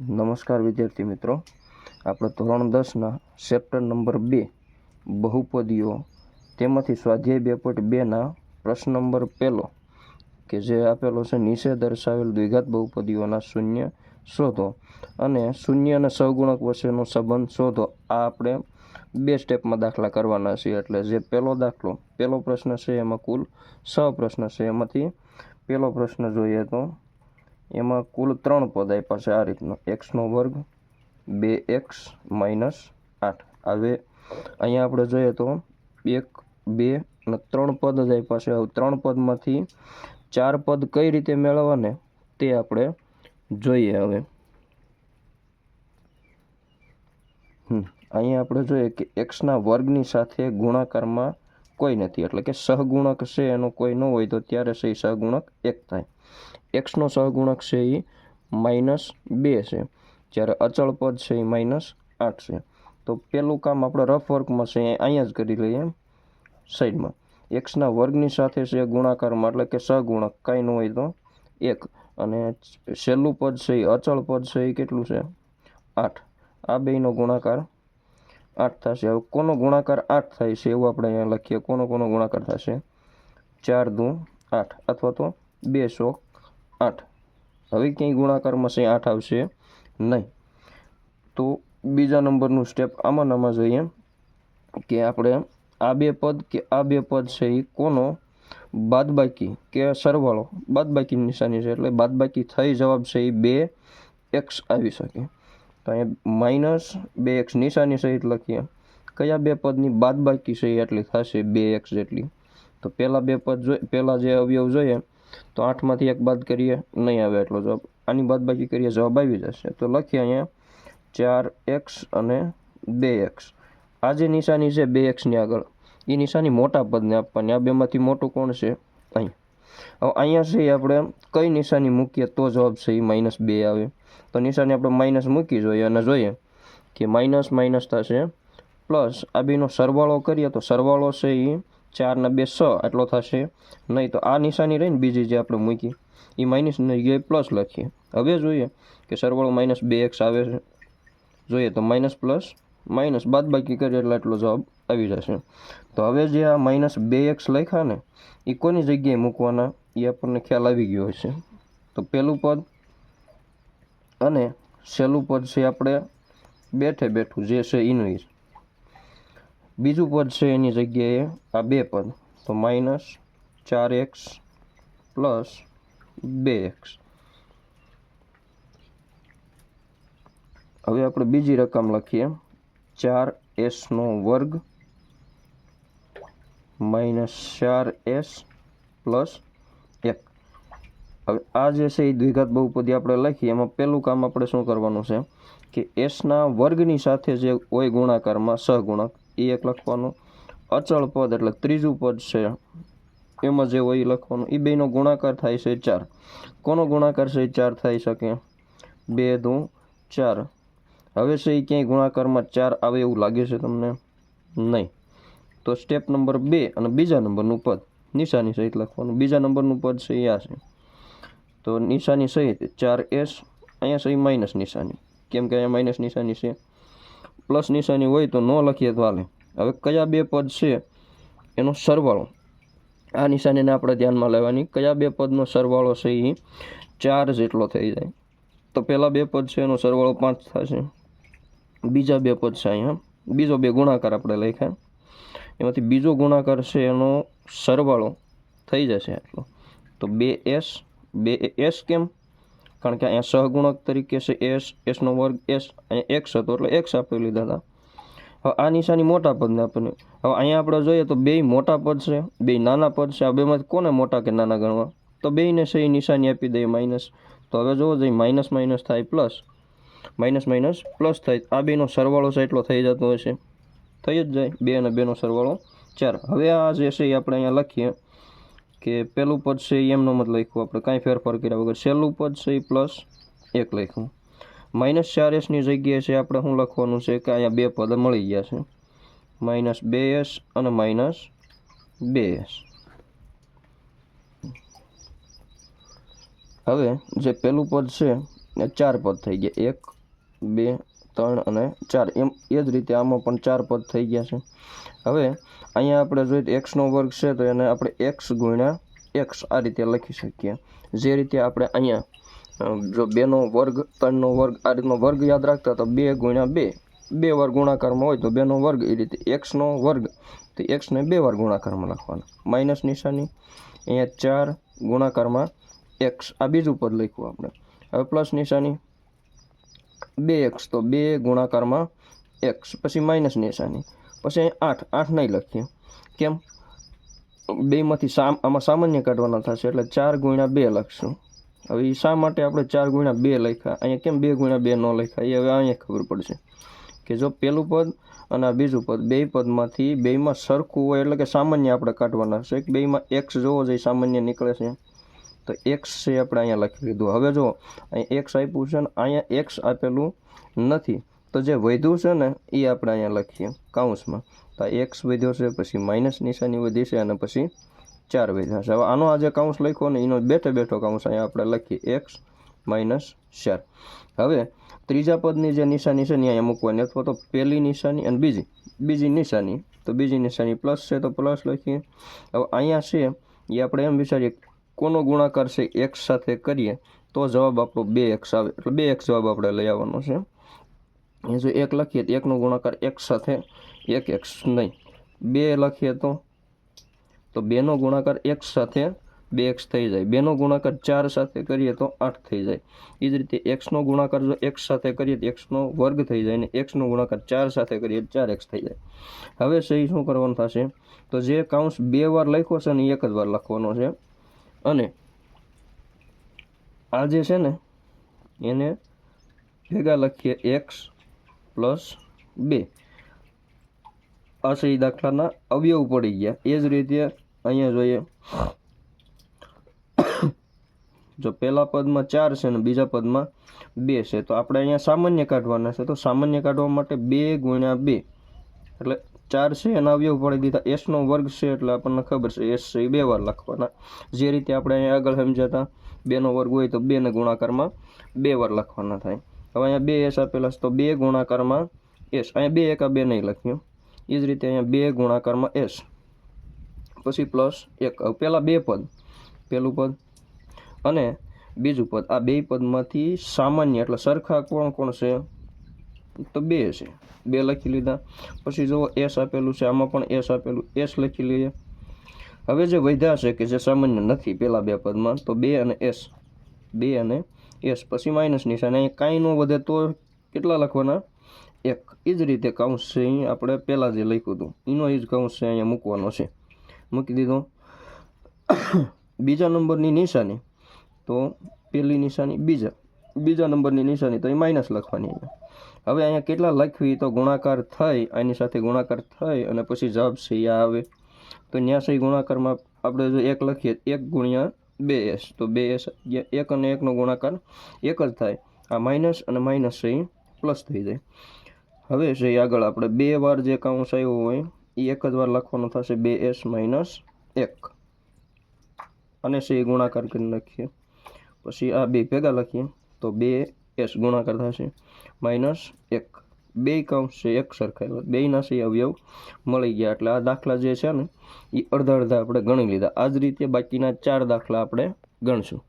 નમસ્કાર વિદ્યાર્થી મિત્રો. આપણે ધોરણ દસના ચેપ્ટર નંબર બે, બહુપદીઓ. તેમાંથી સ્વાધ્યાય બે પોઈન્ટ બેના પ્રશ્ન નંબર પહેલો, કે જે આપેલો છે, નીચે દર્શાવેલ દ્વિઘાત બહુપદીઓના શૂન્ય શોધો અને શૂન્ય અને સહગુણક વચ્ચેનો સંબંધ શોધો. આ આપણે બે સ્ટેપમાં દાખલા કરવાના છીએ. એટલે જે પહેલો દાખલો, પહેલો પ્રશ્ન છે એમાં કુલ છ પ્રશ્ન છે. એમાંથી પહેલો પ્રશ્ન જોઈએ તો એમાં કુલ ત્રણ પદ આપ્યા છે આ રીતનો. એક્સનો વર્ગ, બે એક્સ માઇનસ આઠ. હવે અહીંયા આપણે જોઈએ તો એક, બે અને ત્રણ પદ જ આપ્યા છે. હવે ત્રણ પદમાંથી ચાર પદ કઈ રીતે મેળવવાને તે આપણે જોઈએ હવે. અહીંયા આપણે જોઈએ કે એક્સના વર્ગની સાથે ગુણાકારમાં કોઈ નથી. એટલે કે સહગુણક છે, એનો કોઈ ન હોય તો ત્યારે સહી સહગુણક એક થાય. એક્સનો સહગુણક છે એ માઇનસ બે છે. જ્યારે અચળ પદ છે એ માઇનસ આઠ છે. તો પહેલું કામ આપણે રફ વર્કમાં છે અહીંયા જ કરી લઈએ સાઈડમાં એક્સના વર્ગની સાથે છે ગુણાકારમાં, એટલે કે સહગુણક, કાંઈ ન હોય તો એક. અને છેલ્લું પદ છે એ અચળ પદ છે એ કેટલું છે? આઠ. આ બેયનો ગુણાકાર આઠ થશે. હવે કોનો ગુણાકાર આઠ થાય છે એવું આપણે અહીંયા લખીએ. કોનો કોનો ગુણાકાર થશે? ચાર દુ આઠ અથવા તો બે સો આઠ. હવે ક્યાંય ગુણાકારમાં છે આઠ આવશે. નહીં. તો બીજા નંબરનું સ્ટેપ આમાં આમાં જોઈએ કે આપણે આ બે પદ કે આ બે પદ છે એ કોનો? બાદબાકી કે સરવાળો? બાદબાકીની નિશાની છે એટલે બાદબાકી થઈ જવાબ છે એ બે એક્સ આવી શકે. તો અહીંયા માઇનસ બે એક્સ નિશાની સહિત લખીએ. કયા બે પદની બાદબાકી છે એટલી થશે? બે એક્સ જેટલી. તો પહેલાં બે પદ જોઈએ પહેલાં જે અવયવ જોઈએ તો આઠમાંથી એક બાદ કરીએ, નહીં આવે એટલો જવાબ આની બાદબાકી કરીએ જવાબ આવી જશે. તો લખીએ અહીંયા ચાર એક્સ અને બે એક્સ. આ જે નિશાની છે બે એક્સની આગળ એ નિશાની મોટા પદને આપવાની. આ બેમાંથી મોટું કોણ છે? અહીં. હવે અહીંયા છે આપણે કઈ નિશાની મૂકીએ તો જવાબ છે એ માઇનસ બે આવે. તો નિશાની આપણે માઇનસ મૂકી જોઈએ અને જોઈએ કે માઇનસ માઇનસ થશે. પ્લસ આ બેનો સરવાળો કરીએ તો સરવાળો છે એ ચાર ને બે સ એટલો થશે. નહીં તો આ નિશાની રહીને બીજી જે આપણે મૂકી એ માઇનસની જગ્યાએ પ્લસ લખીએ. હવે જોઈએ કે સરવાળો માઇનસ બે એક્સ આવે છે. જોઈએ તો માઇનસ પ્લસ માઇનસ બાદ બાકી કરીએ એટલે એટલો જવાબ આવી જશે. તો હવે જે આ માઇનસ બે એક્સ લખ્યા ને એ કોની જગ્યાએ મૂકવાના? એ આપણને ખ્યાલ આવી ગયો હશે. તો પહેલું પદ અને છેલ્લું પદ છે આપણે બેઠે બેઠું જે છે જ બીજું પદ છે એની જગ્યાએ, આ બે પદ. તો માઇનસ ચાર એક્સ પ્લસ બે એક્સ હવે આપણે બીજી રકમ લખીએ. ચાર એસનો વર્ગ માઇનસ ચાર એસ પ્લસ એક. હવે આ જે છે એ દ્વિઘાત બહુપદી આપણે લખીએ. એમાં પહેલું કામ આપણે શું કરવાનું છે? કે એસના વર્ગની સાથે જે હોય ગુણાકારમાં સહગુણક એ એક લખવાનું. અચળ પદ એટલે ત્રીજું પદ છે. એમાં જે હોય એ લખવાનું. એ બેનો ગુણાકાર થાય છે ચાર. કોનો ગુણાકાર છે એ ચાર થઈ શકે? બે, દુ, ચાર. હવે છે એ ક્યાંય ગુણાકારમાં ચાર આવે એવું લાગે છે તમને? નહીં. તો સ્ટેપ નંબર બે અને બીજા નંબરનું પદ. નિશાની સહિત લખવાનું. બીજા નંબરનું પદ છે એ આ છે. તો નિશાની સહિત ચાર એસ. અહીંયા સહી માઇનસ નિશાની. કેમ કે અહીંયા માઇનસ નિશાની છે? પ્લસ નિશાની હોય તો ન લખીએ તો હાલે. હવે કયા બે પદ છે એનો સરવાળો? આ નિશાનીને આપણે ધ્યાનમાં લેવાની. કયા બે પદનો સરવાળો છે એ ચાર જેટલો થઈ જાય. તો પહેલાં બે પદ છે, એનો સરવાળો પાંચ થશે. બીજા બે પદ છે અહીંયા. બીજો બે ગુણાકાર આપણે લખ્યા. એમાંથી બીજો ગુણાકાર છે, એનો સરવાળો થઈ જશે આટલો. તો બે એસ. બે એસ કેમ? કારણ કે અહીંયા સહગુણક તરીકે છે એસ એસનો વર્ગ એસ અહીંયા એક્સ હતો એટલે એક્સ આપી લીધા હતા. હવે આ નિશાની મોટા પદને આપણને હવે અહીંયા આપણે જોઈએ તો બે મોટા પદ છે બે નાના પદ છે. આ બેમાંથી કોને મોટા કે નાના ગણવા? તો બેયને છે એ નિશાની આપી દઈએ માઇનસ. તો હવે જોવો જઈએ માઇનસ માઇનસ થાય પ્લસ. માઇનસ માઇનસ પ્લસ થાય. આ બેનો સરવાળો છે એટલો થઈ જતો હશે થઈ જ જાય. બે અને બેનો સરવાળો ચાર. હવે આ જે છે એ આપણે અહીંયા લખીએ. કે પહેલું પદ છે એ એમનો મત લખ્યું આપણે. કાંઈ ફેરફાર કર્યા વગર છેલ્લું પદ છે એ પ્લસ એક લખ્યું. માઇનસ ચાર એસની જગ્યાએ છે આપણે શું લખવાનું છે કે અહીંયા બે પદ મળી ગયા છે. માઇનસ બે એસ અને માઇનસ બે એસ હવે જે પહેલું પદ છે, એ ચાર પદ થઈ ગયા. એક, બે ત્રણ અને ચાર. એમ, એ જ રીતે આમાં પણ ચાર પદ થઈ ગયા છે. હવે અહીંયા આપણે જોઈએ તો એક્સનો વર્ગ છે તો એને આપણે એક્સ ગુણ્યા એક્સ આ રીતે લખી શકીએ. જે રીતે આપણે અહીંયા જો બેનો વર્ગ, ત્રણનો વર્ગ આ રીતનો વર્ગ યાદ રાખતા તો બે ગુણ્યા બે. બે વાર ગુણાકારમાં હોય તો બેનો વર્ગ એ રીતે એક્સનો વર્ગ, તો એક્સને બે વાર ગુણાકારમાં લખવાનો. માઇનસ નિશાની, અહીંયા ચાર ગુણાકારમાં એક્સ આ બીજું પદ લખ્યું આપણે. હવે પ્લસ નિશાની. બે એક્સ તો બે ગુણાકારમાં એક્સ, પછી માઇનસ નિશાની પછી અહીં આઠ આઠ નહીં લખીએ. કેમ? બેમાંથી સામ, આમાં સામાન્ય કાઢવાના થશે, એટલે ચાર ગુણ્યા બે લખશું. હવે એ શા માટે આપણે ચાર ગુણ્યા બે લખ્યા? અહીંયા કેમ બે ગુણ્યા બે ન લખ્યા? એ હવે અહીંયા ખબર પડશે. કે જો પેલું પદ અને બીજું પદ, બે પદમાંથી બેમાં સરખું હોય એટલે કે સામાન્ય આપણે કાઢવાના છે. બેમાં એક્સ જોવો જોઈએ, સામાન્ય નીકળે છે. તો એક્સ છે આપણે અહીંયા લખી લીધું હવે જો અહીં એક્સ આપ્યું છે ને અહીંયા એક્સ આપેલું નથી. તો જે વધ્યું છે ને એ આપણે અહીંયા લખીએ કાઉન્સમાં તો એક્સ વધ્યો છે, પછી માઇનસ નિશાની વધી છે અને પછી ચાર વધ્યા છે. હવે આનો આ જે કાઉન્સ લખ્યો ને, એનો બેઠો બેઠો કાઉન્સ અહીંયા આપણે લખીએ. એક્સ માઇનસ ચાર. હવે ત્રીજા પદની જે નિશાની છે ને અહીંયા મૂકવાની. અથવા તો પહેલી નિશાની અને બીજી બીજી નિશાની. તો બીજી નિશાની પ્લસ છે, તો પ્લસ લખીએ. હવે અહીંયા છે એ આપણે એમ વિચારીએ કોનો ગુણાકાર છે એક્સ સાથે કરીએ, તો જવાબ આપણો બે એક્સ આવે. એટલે બે એક્સ જવાબ આપણે લઈ આવવાનો છે. એ જો એક લખીએ તો એકનો ગુણાકાર એક્સ સાથે એક એક્સ નહીં. બે લખીએ તો તો બેનો ગુણાકાર એક્સ સાથે બે એક્સ થઈ જાય. બેનો ગુણાકાર ચાર સાથે કરીએ તો આઠ થઈ જાય. એ જ રીતે એક્સનો ગુણાકાર જો એક્સ સાથે કરીએ તો એક્સનો વર્ગ થઈ જાય ને એક્સનો ગુણાકાર ચાર સાથે કરીએ ચાર એક્સ થઈ જાય. હવે સહી શું કરવાનું થશે? તો જે કાઉન્સ બે વાર લખ્યો છે ને એક જ વાર લખવાનો છે. અને આ જે છે ને, એને ભેગા લખીએ એક્સ પ્લસ બે. છે દાખલાના અવયવ પડી ગયા. એ જ રીતે અહીંયા જોઈએ. જો પહેલા પદમાં ચાર છે ને, બીજા પદમાં બે છે, તો આપણે અહીંયા સામાન્ય કાઢવાના છે. તો સામાન્ય કાઢવા માટે બે ગુણ્યા બે. એટલે ચાર છે, એના અવયવ પડી દીધા એસનો વર્ગ છે એટલે આપણને ખબર છે એસ છે, એ બે વાર લખવાના. જે રીતે આપણે અહીંયા આગળ સમજાતા બેનો વર્ગ હોય તો બેને ગુણાકારમાં બે વાર લખવાના થાય. હવે અહીંયા બે એસ આપેલા છે તો બે ગુણાકારમાં એસ અહીંયા બે એકા બે નહીં લખ્યું. એ જ રીતે અહીંયા બે ગુણાકારમાં એસ પછી પ્લસ એક. પહેલાં બે પદ. પહેલું પદ અને બીજું પદ. આ બે પદમાંથી સામાન્ય એટલે સરખા કોણ કોણ છે? તો બે છે. બે લખી લીધા. પછી જુઓ એસ આપેલું છે, આમાં પણ એસ આપેલું એસ લખી લઈએ. હવે જે વધ્યા છે, કે જે સામાન્ય નથી પેલા બે પદમાં, તો બે અને એસ બે અને એસ પછી માઇનસ નિશાન અહીંયા કાંઈ ન વધે તો કેટલા લખવાના? એક. એ જ રીતે કાઉન્સ છે, અહીં આપણે પહેલાં જે લખ્યું હતું, એનો એ જ કાઉન્સ છે, અહીંયા મૂકવાનો છે. મૂકી દીધો. બીજા નંબરની નિશાની, તો પહેલી નિશાની બીજા. બીજા નંબરની નિશાની તો એ માઇનસ લખવાની હવે અહીંયા કેટલા લખવી તો ગુણાકાર થઈ એની સાથે ગુણાકાર થઈ અને પછી જવાબ છે એ આવે. તો ન્યાસી ગુણાકારમાં આપણે જો એક લખીએ એક ગુણ્યા બે એસ, તો બે એસ એક અને એકનો ગુણાકાર એક જ થાય. આ માઇનસ અને માઇનસ છે પ્લસ થઈ જાય. હવે છે આગળ આપણે બે વાર જે કાઉન્સ આવ્યો હોય, એ એક જ વાર લખવાનો થશે બે એસ માઇનસ એક. અને છે ગુણાકાર કરી નાખીએ. પછી આ બે ભેગા લખીએ. તો બે એસ ગુણાકાર થશે. માઇનસ એક, બે કાઉન્સ છે એક સરખા એવા બેયના છે અવયવ મળી ગયા. એટલે આ દાખલા જે છે ને એ અડધા અડધા આપણે ગણી લીધા. આ જ રીતે બાકીના ચાર દાખલા આપણે ગણશું.